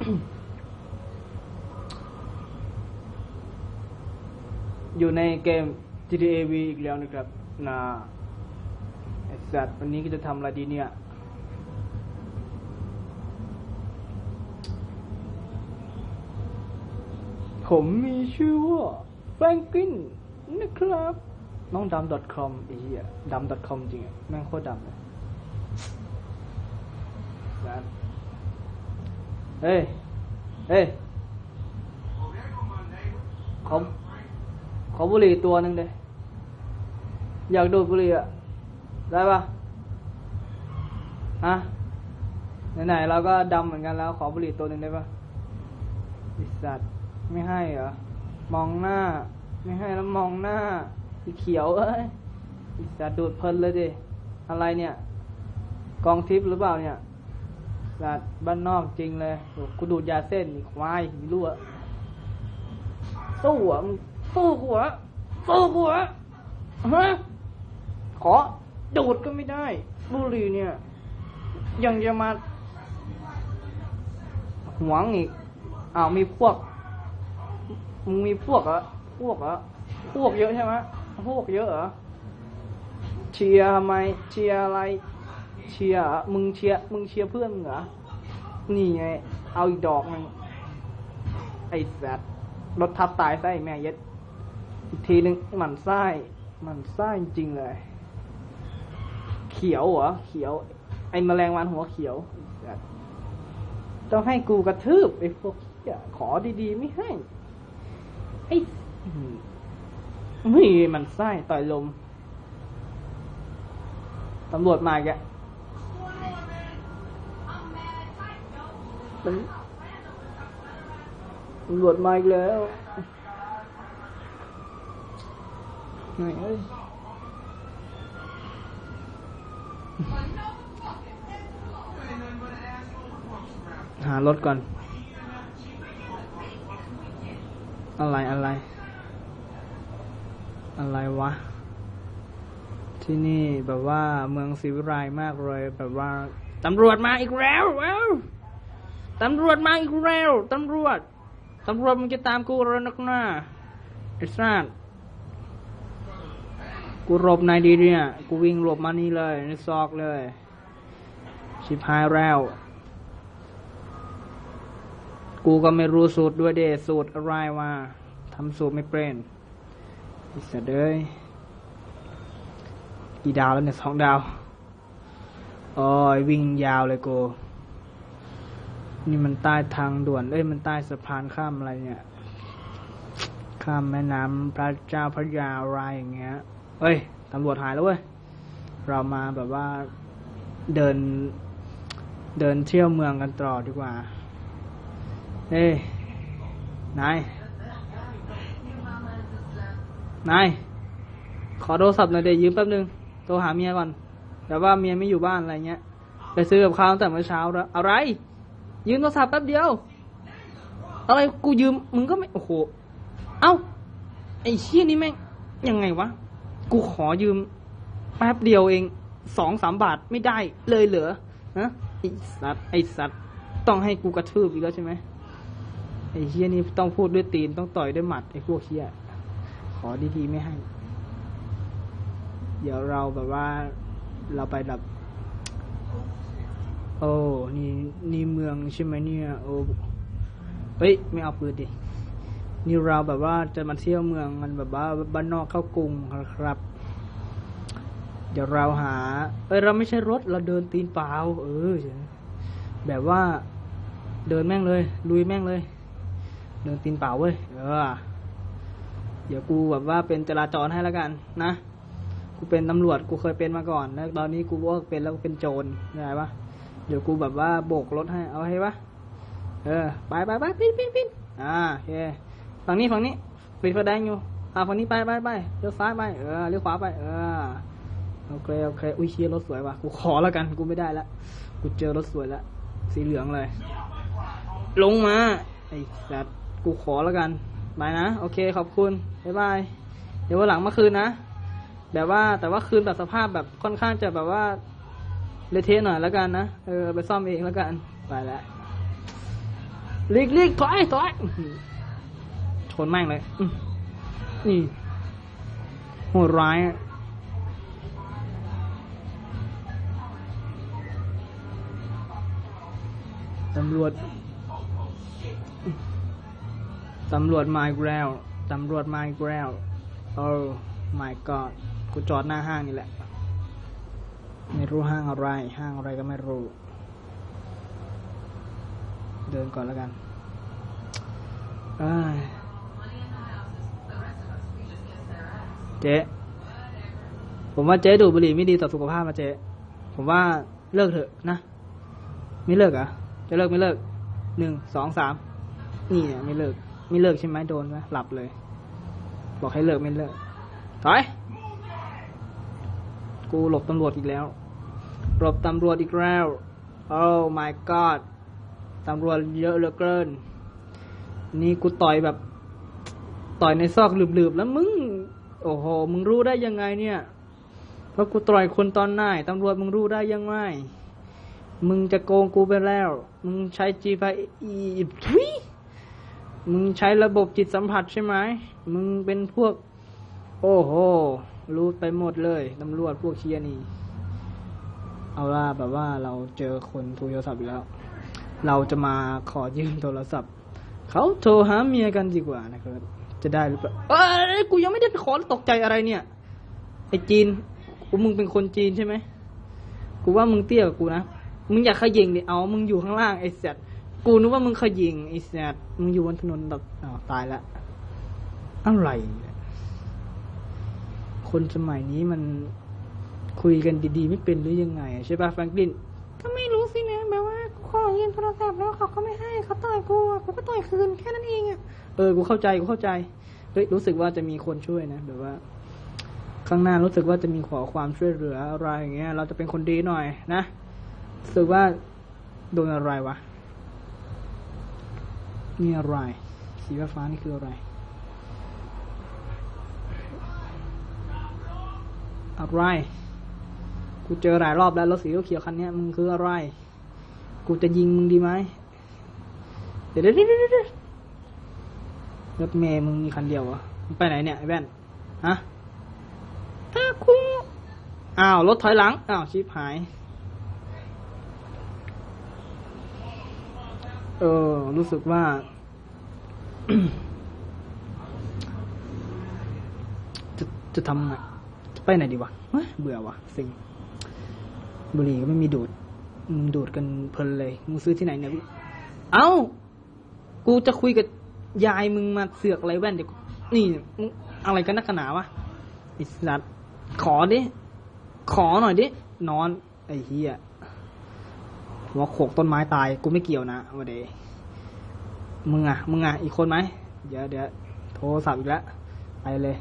อยู่ในเกม GTA V อีกแล้วนะครับนะไอสัตว์วันนี้ก็จะทำอะไรดีเนี่ย ผมมีชื่อว่าแฟรงกินนะครับ น้องดำ .com ไอ้เหี้ยดำ .com จริงอะแม่งโคตรดำเลย เฮ้ย เฮ้ย ขอ ขอบุหรี่ตัวหนึ่งเลยอยากดูดบุหรี่อะได้ปะฮะ ไหนๆเราก็ดำเหมือนกันแล้ว ขอบุหรี่ตัวหนึ่งได้ปะอิสัตว์ไม่ให้เหรอ มองหน้า ไม่ให้แล้วมองหน้าสีเขียวเอ้ยอิสัตว์ดูดเพลินเลยดิ อะไรเนี่ย กองทิพย์หรือเปล่าเนี่ย สัตว์บ้านนอกจริงเลยกูดูดยาเส้นอีควายม่รู้อะสู้อะมึงสู้หรอะสู้หรอะฮะขอดูดก็ไม่ได้บุหรี่เนี่ย ยังจะมาหวงอีกอ้าวมีพวกมึงมีพวกเหรอพวกเหรอพวกเยอะใช่ไหมพวกเยอะเหรอเชียร์ทำไมเชียร์อะไร เชียร์มึงเชียร์มึงเชียร์เพื่อนมึงเหรอ นี่ไง เอาอีกดอกนึงไอ้สัตว์รถทับตายไส้แม่เย็ด อีกทีหนึ่งหมันไส้หมันไส้จริงเลย เขียวเหรอ เขียว ไอ้แมลงวันหัวเขียวต้องให้กูกระทืบไอ้พวกเหี้ยขอดีๆ ไม่ให้ไอ้ไม่มันไส้ต่อยลมตำรวจมาอีก ตำรวจมาอีกแล้วไหนเอ้ยหารถก่อน อะไรอะไร อะไรวะ ที่นี่แบบว่าเมืองศิวิไลมากเลย แบบว่าตำรวจมาอีกแล้วเอ้า ตำรวจมาอีกแล้วตำรวจตำรวจมึงจะตามกูแล้วนักหน้าไอ้สัสกูหลบในดีเนี่ยกูวิ่งหลบมานี่เลยในซอกเลย ชิบหายแล้ว กูก็ไม่รู้สูตรด้วยเดสูตรอะไรว่าทำสูตรไม่เป็นอิสระเด้ยกี่ดาวแล้วเนี่ยสองดาวโอ้ยวิ่งยาวเลยกู นี่มันใต้ทางด่วน เอ้ยมันใต้สะพานข้ามอะไรเนี่ย ข้ามแม่น้ำพระเจ้าพระยาอะไรอย่างเงี้ย เอ้ยตำรวจหายแล้วเว้ย เรามาแบบว่าเดิน เดินเที่ยวเมืองกันต่อดีกว่า เอ้ยนาย นาย ขอโทรศัพท์หน่อยเดี๋ยวยืมแป๊บนึง โทรหาเมียก่อน แต่ว่าเมียไม่อยู่บ้านอะไรเงี้ย ไปซื้อกับข้าวตั้งแต่เมื่อเช้าแล้ว อะไร ยืมโทรศัพท์แป๊บเดียว อะไรกูยืมมึงก็ไม่โอ้โหเอ้าไอ้เชี่ยนี่แม่งยังไงวะ กูขอยืม แป๊บเดียวเองสองสามบาทไม่ได้เลยเหรอฮะไอสัตว์ไอสัตว์ต้องให้กูกระทืบอีกแล้วใช่ไหมไอ้เฮียนี่ต้องพูดด้วยตีนต้องต่อยด้วยหมัดไอ้พวกเฮียขอดีๆไม่ให้ เดี๋ยวเราแบบว่าเราไปแบบ โอ้นี่นี่เมืองใช่ไหมเนี่ย โอ้เฮ้ยไม่เอาปืนดินี่เราแบบว่าจะมาเที่ยวเมืองมันแบบว่าบ้านนอกเข้ากรุงครับ เดี๋ยวเราหา เอ้ยเราไม่ใช่รถเราเดินตีนเปล่าเออแบบว่าเดินแม่งเลย ลุยแม่งเลย เดินตีนเปล่าเว้ยเออเดี๋ยวกูแบบว่าเป็นจราจรให้แล้วกันนะกูเป็นตำรวจกูเคยเป็นมาก่อนแล้วตอนนี้กูว่าเป็นแล้วกูเป็นโจรได้ปะ เดี๋ยวกูแบบว่าโบกรถให้เอาให้ปะเออไปไปไปปิ้นปิ้นปิ้นอ่าโอเคฝั่งนี้ฝั่งนี้ปิดไฟแดงอยู่อ่าฝั่งนี้ไปไปไปเลี้ยวซ้ายไปเออเลี้ยวขวาไปเออโอเคโอเคอุ้ยเชียรถสวยว่ะกูขอแล้วกันกูไม่ได้ละกูเจอรถสวยล้วสีเหลืองเลย ลงมาไอ้สัตว์กูขอแล้วกันบายนะโอเคขอบคุณบ๊ายบายเดี๋ยววันหลังมาคืนนะแบบว่าแต่ว่าคืนแบบสภาพแบบค่อนข้างจะแบบว่า เละเทะหน่อยแล้วกันนะ เออ ไปซ่อมเองแล้วกัน ไปแล้วลีกลีกถอยถอยชนแม่งเลยนี่โหดร้ายตำรวจ ตำรวจมาอีกแล้ว ตำรวจมาอีกแล้วโอ้ my god กูจอดหน้าห้างนี่แหละ ไม่รู้ห้างอะไร ห้างอะไรก็ไม่รู้ เดินก่อนแล้วกันเจ๊ผมว่าเจ๊ดูบุหรี่ไม่ดีต่อสุขภาพนะเจ๊ผมว่าเลิกเถอะนะ ไม่เลิกอะ จะเลิกไม่เลิก หนึ่ง สอง สาม นี่เนี่ยไม่เลิก ไม่เลิกใช่ไหมโดนไหมหลับเลย บอกให้เลิกไม่เลิก ถอย กูหลบตำรวจอีกแล้ว หลบตำรวจอีกแล้ว โอ้ my god ตำรวจเยอะเหลือเกิน นี่กูต่อยแบบ ต่อยในซอกหลืบๆ แล้วมึง โอ้โห มึงรู้ได้ยังไงเนี่ย เพราะกูต่อยคนตอนหน้าตำรวจมึงรู้ได้ยังไง มึงจะโกงกูไปแล้ว มึงใช้ g p e ทุยมึงใช้ระบบจิตสัมผัสใช่ไหม มึงเป็นพวก โอ้โห รู้ไปหมดเลยตำรวจพวกเชียนี่ เอาล่ะแบบว่าเราเจอคนโทรโทรศัพท์อีกแล้ว เราจะมาขอยืมโทรศัพท์ เขาโทรหาเมียกันดีกว่านะครับ จะได้หรือเปล่าเอ้ยกูยังไม่ได้ขอตกใจอะไรเนี่ยไอ้จีนกูมึงเป็นคนจีนใช่ไหมกูว่ามึงเตี้ยกว่ากูนะมึงอยากขยิงดิเอามึงอยู่ข้างล่างไอ้สัตกูนึกว่ามึงขยิงไอ้สัตมึงอยู่บนถนนแบบอ้าวตายละอะไรเนี่ยคนสมัยนี้มัน คุยกันดีๆ ไม่เป็นหรือยังไงอะใช่ป่ะแฟรงกลินก็ไม่รู้สินะแบบว่ากูขอยืมโทรศัพท์แล้วเขาก็ไม่ให้เขาต่อยกูอะกูก็ต่อยคืนแค่นั้นเองอะเออกูเข้าใจกูเข้าใจเฮ้ยรู้สึกว่าจะมีคนช่วยนะแบบว่า ข้างหน้ารู้สึกว่าจะมีขอความช่วยเหลืออะไรอย่างเงี้ย เราจะเป็นคนดีหน่อยนะรู้สึกว่าโดนอะไรวะนี่อะไร สีฟ้าๆนี่คืออะไร อะไร กูเจอหลายรอบแล้วรถสีเขียวคันนี้มึงคืออะไร กูจะยิงมึงดีไหมเดี๋ยวเดี๋ยวเดี๋ยวเดี๋ยวรถเมย์มึงมีคันเดียวเหรอมึงไปไหนเนี่ยไอ้แว่นฮะถ้าคุอ้าวรถถอยหลังอ้าวชิบหาย เออ รู้สึกว่า จะจะทำไงจะไปไหนดีวะเบื่อวะสิ่ง บุหรี่ก็ไม่มีดูดมึงดูดกันเพลินเลยมึงซื้อที่ไหนเนี่ยพี่เอ้า กูจะคุยกับยายมึงมาเสือกอะไรแว่นเดี๋ยวกูนี่มึงอะไรกันนักหนาวะอิสัตว์ขอดิ ขอหน่อยดิ นอน ไอ้เหี้ยหัวโขกต้นไม้ตาย กูไม่เกี่ยวนะวันเดมึงอะ มึงอะ อีกคนไหม เดี๋ยวเดี๋ยวโทรศัพท์อีกแล้วไปเลย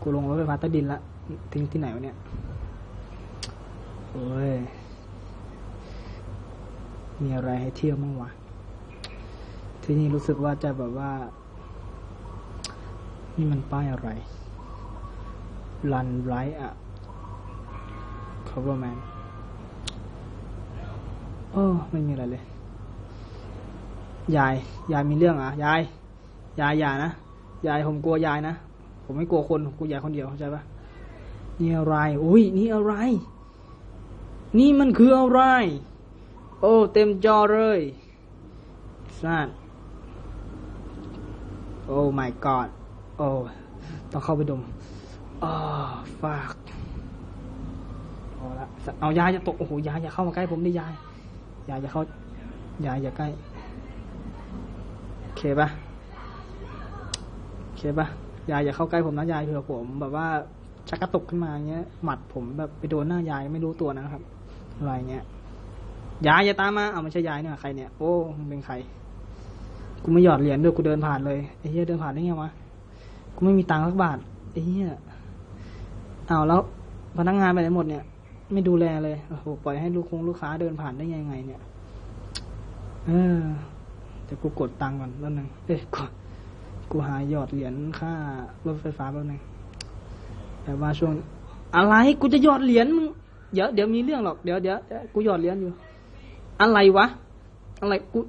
กูลงรถไฟฟ้าใต้ดินละ ทิ้งที่ไหนวะเนี่ย โอ้ย มีอะไรให้เที่ยวบ้างวะ ที่นี่รู้สึกว่าจะแบบว่า นี่มันป้ายอะไร Run right up cover man โอ้ไม่มีอะไรเลย ยาย ยายมีเรื่องอะ ยาย ยายอย่านะ ยายผมกลัวยายนะ ผมไม่กลัวคนกลัวยายคนเดียวเข้าใจปะนี่อะไร อุ้ย นี่อะไร นี่มันคืออะไร โอ้ เต็มจอเลยสัตว์โอ้ my god โอ้ ต้องเข้าไปดมอ๋อฝากพอละเอายายจะตก โอ้โห ยายอย่าเข้ามาใกล้ผมดิยายยายอย่าเข้ายายอย่าใกล้ โอเคปะโอเคปะยายอย่าเข้าใกล้ผมนะยายเผื่อผม แบบว่าชักกระตุกขึ้นมาเงี้ย หมัดผมแบบไปโดนหน้ายายไม่รู้ตัวนะครับ อะไรเงี้ยยายอย่าตามมาเอาไม่ใช่ยายเนี่ยใครเนี่ยโอ้มึงเป็นใครกูไม่หยอดเหรียญด้วยกูเดินผ่านเลยไอ้เหี้ยเดินผ่านได้ไงวะกูไม่มีตังค์สักบาทไอ้เหี้ยเอาแล้วพนักงานไปไหนหมดเนี่ย ไม่ดูแลเลยโอ้โหปล่อยให้ลูกคงลูกค้าเดินผ่านได้ยังไง เนี่ย เออเดี๋ยวกูกดตังค์ก่อนแป๊บนึงเอ้ยกูกูหาหยอดเหรียญค่ารถไฟฟ้าแป๊บนึงแต่ว่าช่วงอะไรกูจะหยอดเหรียญมึง เดี๋ยวเดี๋ยวมีเรื่องหรอกเดี๋ยวเดี๋ยวเดี๋ยวกูหยอดเหรียญอยู่ อะไรวะ อะไรกู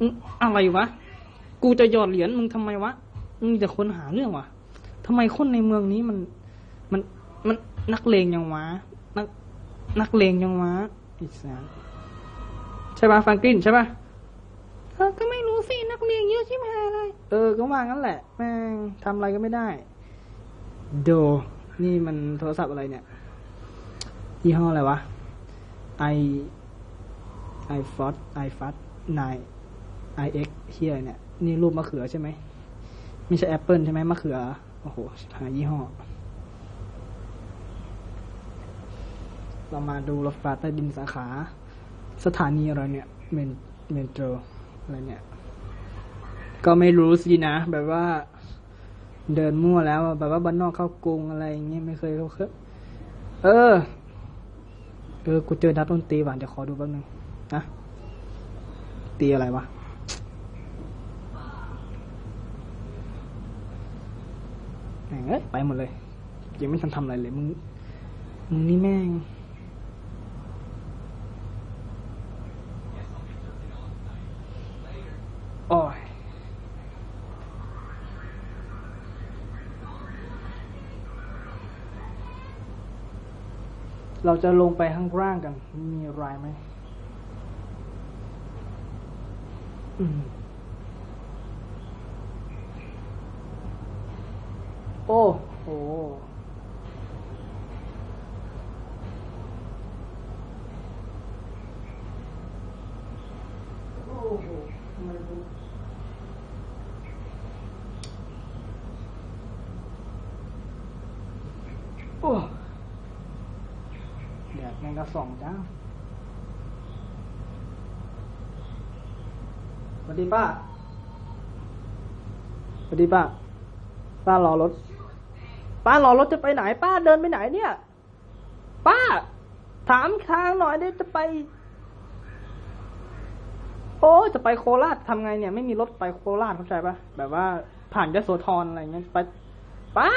อืมอะไรวะ กูจะหยอดเหรียญมึงทำไมวะมึงจะค้นหาเรื่องวะทำไมคนในเมืองนี้มัน มันมันนักเลงยังวะนักนักเลงยังวะไอ้สารใช่ปะฟังกลินใช่ปะเออก็ไม่รู้สินักเลงเยอะชิบหายเลยเออก็ว่างั้นแหละแม่งทำอะไรก็ไม่ได้ โด นี่มันโทรศัพท์อะไรเนี่ย ยี่ห้ออะไรวะไอไอฟอสไอฟัสนายไอเอ็กเฮียเนี่ย นี่รูปมะเขือใช่ไหมไม่ใช่แอปเปิลใช่ไหมมะเขือ โอ้โห หายี่ห้อ เรามาดูรถไฟใต้ดินสาขา สถานีอะไรเนี่ย เมนเมนโตรอะไรเนี่ย ก็ไม่รู้สินะ แบบว่า เดินมั่วแล้ว แบบว่าบ้านนอกเข้ากรุงอะไรอย่างเงี้ยไม่เคยเข้าเคยเออ เออ กูเจอนักดนตรีว่ะเดี๋ยวขอดูแป๊บนึงนะตีอะไรวะแม่งเอ้ยไปหมดเลย ยังไม่ทันทำอะไรเลยมึง มึงนี่แม่ง เราจะลงไปข้างล่างกัน มีรายไหมอืมโอ้โห โอ้โหทำไมกูโอ้ แดดแมงกระส่องจ้าสวัสดีป้าสวัสดีป้า ป้ารอรถ ป้ารอรถจะไปไหน ป้าเดินไปไหนเนี่ย ป้า ถามทางหน่อยได้จะไป โอ้จะไปโคราชทำไงเนี่ย ไม่มีรถไปโคราชเข้าใจปะแบบว่าผ่านยโสธรอะไรเงี้ยไป ป้า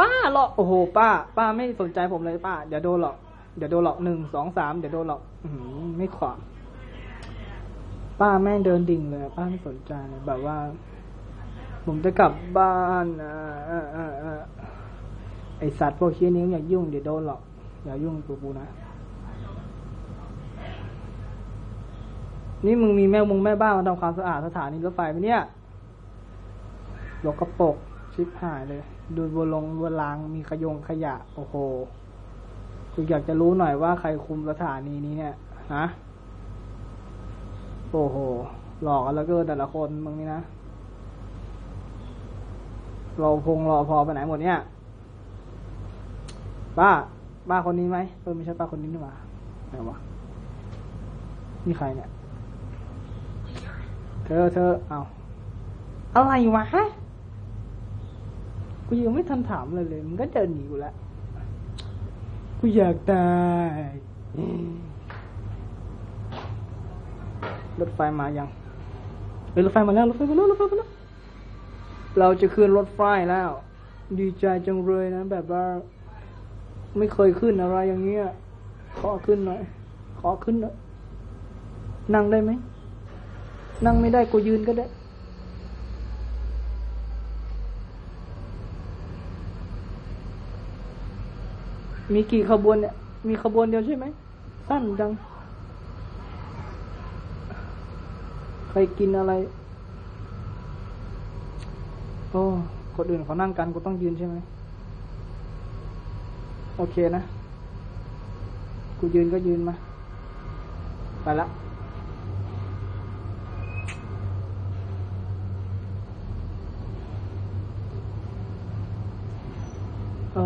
ป้าหรอกโอ้โหป้า ป้าไม่สนใจผมเลยป้าเดี๋ยวโดนหรอกเดี๋ยวโดนหรอกหนึ่งสองสามเดี๋ยวโดนหรอกอืไม่ขวางป้าแม่งเดินดิ่งเลย ป้าไม่สนใจเลยแบบว่า ผมจะกลับบ้านอ่าอ่าอ่าไอสัตว์พวกเชี่ยนี้อย่ายุ่งเดี๋ยวโดนหรอกอย่ายุ่งกูกูนะนี่มึงมีแม่มงแม่บ้านมาทำความสะอาดสถานีรถไฟไหมเนี่ยรกกระปกชิบหายเลย ดูบนลงบนรางมีขยงขยะ โอ้โหกูอยากจะรู้หน่อยว่าใครคุมสถานีนี้เนี่ยฮะโอ้โห หลอกกันแล้วก็แต่ละคนมึงนี่นะรอพงรอพอไปไหนหมดเนี่ยป้าป้าคนนี้ไหมเออไม่ใช่ป้าคนนี้นี่หว่าไหนวะนี่ใครเนี่ย เธอเธอเอาอะไรวะ กูยังไม่ทันถามเลยเลยมึงก็เดินหนีกูแล้วกูอยากตายรถไฟมายังเฮ้ยรถไฟมาแล้วรถไฟมาแล้วรถไฟมาแล้วเราจะขึ้นรถไฟแล้ว ดีใจจังเลยนะแบบว่า ไม่เคยขึ้นอะไรอย่างเงี้ยขอขึ้นหน่อย ขอขึ้นหน่อยนั่งได้ไหม นั่งไม่ได้กูยืนก็ได้ มีกี่ขบวนเนี่ย มีขบวนเดียวใช่ไหม สั้นจัง ใครกินอะไร โอ้คนอื่นเขานั่งกันกูต้องยืนใช่ไหม โอเคนะ กูยืนก็ยืนมา ไปละ โอ้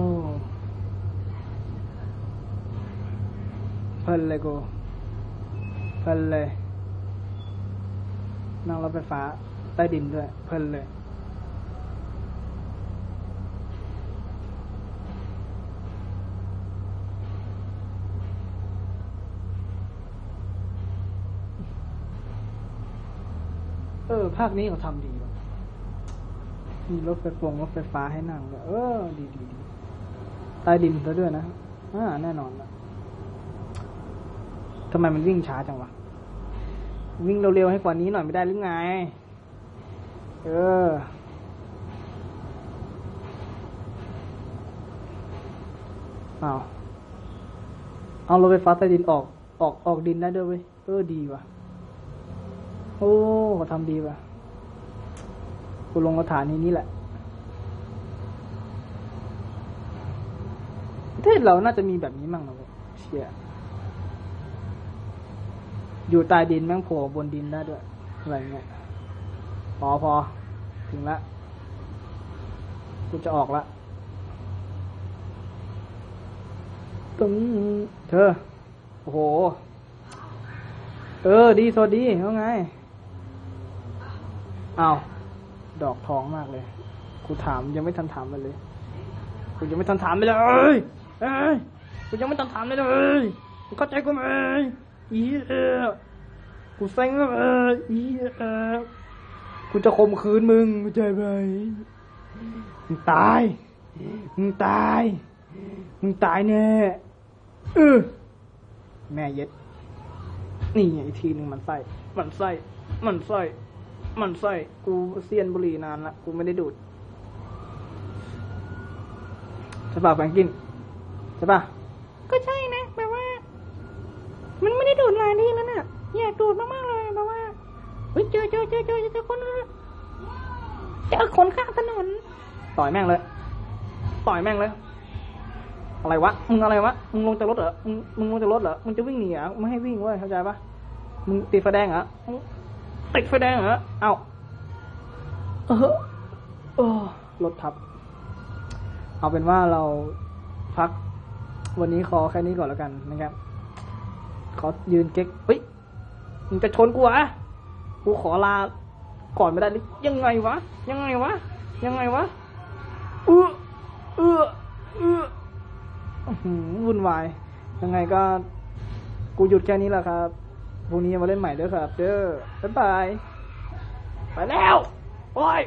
เพลินเลย กูเพลินเลย นั่งรถไฟฟ้า ใต้ดินด้วย เพลินเลยเออ ภาคนี้เขาทำดีว่ะมีรถไฟฟงรถไฟฟ้าให้นั่งด้วยเออ ดีดีดีใต้ดินซะด้วยนะอ่าแน่นอนละ ทำไมมันวิ่งช้าจังวะ วิ่งเร็วๆให้กว่านี้หน่อยไม่ได้หรือไง เออ เอาเอารถไฟฟ้าใต้ดินออกออกออกดินได้ด้วยเว้ย เออดีว่ะ โอ้ทำดีว่ะ กูลงสถานีนี้แหละประเทศเราน่าจะมีแบบนี้มั่งนะเว้ยเชี่ย อยู่ใต้ดินแม่งโผล่บนดินได้ด้วยอะไรเงี้ยพอพอ ถึงละกูจะออกละตึงเธอ โอ้โห เออ ดีสวัสดีว่าไงอ้าวดอกทองมากเลยกูถามยังไม่ทันถามมันเลยกูยังไม่ทันถามไปเลยเอ้ยเอ้ยกูยังไม่ทันถามเลยเลยกูเข้าใจกูไหม อีเออกูเซ็งแล้วเอออีเออกูจะข่มขืนมึงเข้าใจไหมมึงตาย มึงตาย มึงตายแน่เออแม่เย็ด นี่ไงอีกทีหนึ่งมันไส้มันไส้มันไส้มันไส้กูเซียนบุหรี่นานละกูไม่ได้ดูดใช่ป่ะแฟรงกินใช่ป่ะก็ใช่นะแน่ มันไม่ได้ดูดหลายทีแล้วน่ะอยากดูดมากๆเลยแบบว่าเฮ้ยเจอเจอเจอเจอเจอคนเจอคนข้างถนนต่อยแม่งเลย ต่อยแม่งเลย อะไรวะ มึงอะไรวะ มึงลงจากรถเหรอ มึงมึงลงจากรถเหรอ มึงจะวิ่งหนีเหรอไม่ให้วิ่งเว้ยเข้าใจปะมึงติดไฟแดงเหรอมึงติดไฟแดงเหรอ เอ้า เออโอ้รถทับ เอาเป็นว่าเราพักวันนี้ขอแค่นี้ก่อนแล้วกันนะครับ ขอยืนเก๊กเฮ้ยมึงจะชนกูเหรอะกูขอลาก่อนไม่ได้หรือยังไงวะ ยังไงวะ ยังไงวะเออเออเอออื้อหือวุ่นวาย ยังไงก็ กูหยุดแค่นี้แหละครับพรุ่งนี้มาเล่นใหม่เด้อครับ เด้อบ๊ายบาย ไปแล้ว โอ้ย